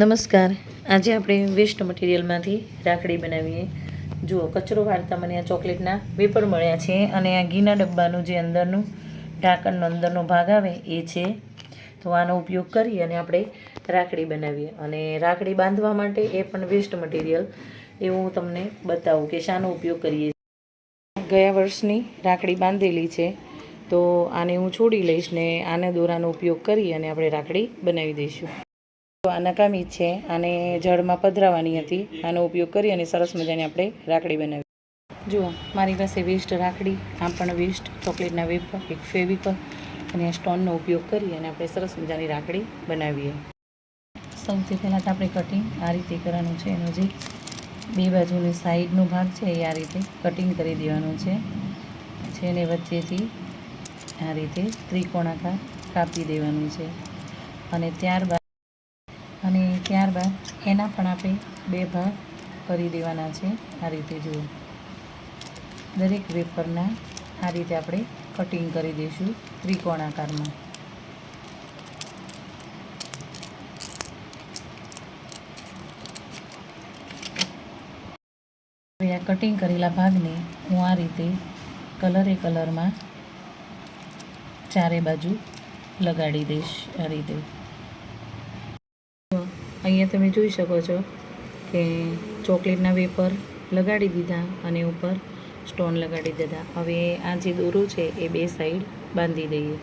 નમસ્કાર. આજે આપણે વેસ્ટ મટીરિયલમાંથી રાખડી બનાવીએ. જુઓ, કચરો વાળતા મને આ ચોકલેટના વેપર મળ્યા છે અને આ ઘીના ડબ્બાનું જે અંદરનું ઢાંકણનો અંદરનો ભાગ આવે એ છે. તો આનો ઉપયોગ કરી અને આપણે રાખડી બનાવીએ. અને રાખડી બાંધવા માટે એ પણ વેસ્ટ મટીરિયલ એવું હું તમને બતાવું કે શાનો ઉપયોગ કરીએ ગયા વર્ષની રાખડી બાંધેલી છે. તો આને હું છોડી લઈશ ને આના દોરાનો ઉપયોગ કરી અને આપણે રાખડી બનાવી દઈશું. નકામી છે. આને જળમાં પધરાવાની હતી. આનો ઉપયોગ કરી અને સરસ મજાની આપણે રાખડી બનાવી. જુઓ, મારી પાસે વેસ્ટ રાખડી, આ પણ વેસ્ટ, ચોકલેટના વેપર એક ફેવિકલ અને આ સ્ટોનનો ઉપયોગ કરી અને આપણે સરસ મજાની રાખડી બનાવીએ. સૌથી પહેલાં તો આપણે કટિંગ આ રીતે કરવાનું છે. એનો જે બે બાજુની સાઈડનો ભાગ છે, એ આ રીતે કટિંગ કરી દેવાનો છે. એને વચ્ચેથી આ રીતે ત્રિકોણાકાર કાપી દેવાનું છે. અને ત્યારબાદ અને ત્યારબાદ એના પણ આપણે બે ભાગ કરી દેવાના છે આ રીતે જુઓ. દરેક વેપરના આ રીતે આપણે કટિંગ કરી દઈશું ત્રિકોણાકારમાં. હવે આ કટિંગ કરેલા ભાગને હું આ રીતે કલરે કલરમાં ચારે બાજુ લગાડી દઈશ આ રીતે. અહીંયા તમે જોઈ શકો છો કે ચોકલેટના વેપર લગાડી દીધા અને ઉપર સ્ટોન લગાડી દીધા. હવે આ જે દોરો છે એ બે સાઈડ બાંધી દઈએ.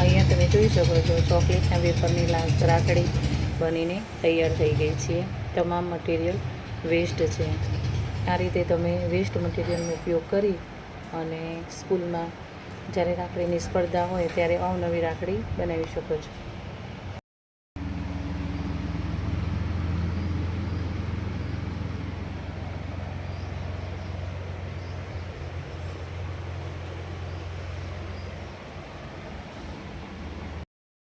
અહીંયા તમે જોઈ શકો છો ચોકલેટના વેપરની રાખડી બનીને તૈયાર થઈ ગઈ છે. તમામ મટીરિયલ વેસ્ટ છે. આ રીતે તમે વેસ્ટ મટીરિયલનો ઉપયોગ કરી અને સ્કૂલમાં જ્યારે રાખડીની સ્પર્ધા હોય ત્યારે અવનવી રાખડી બનાવી શકો છો.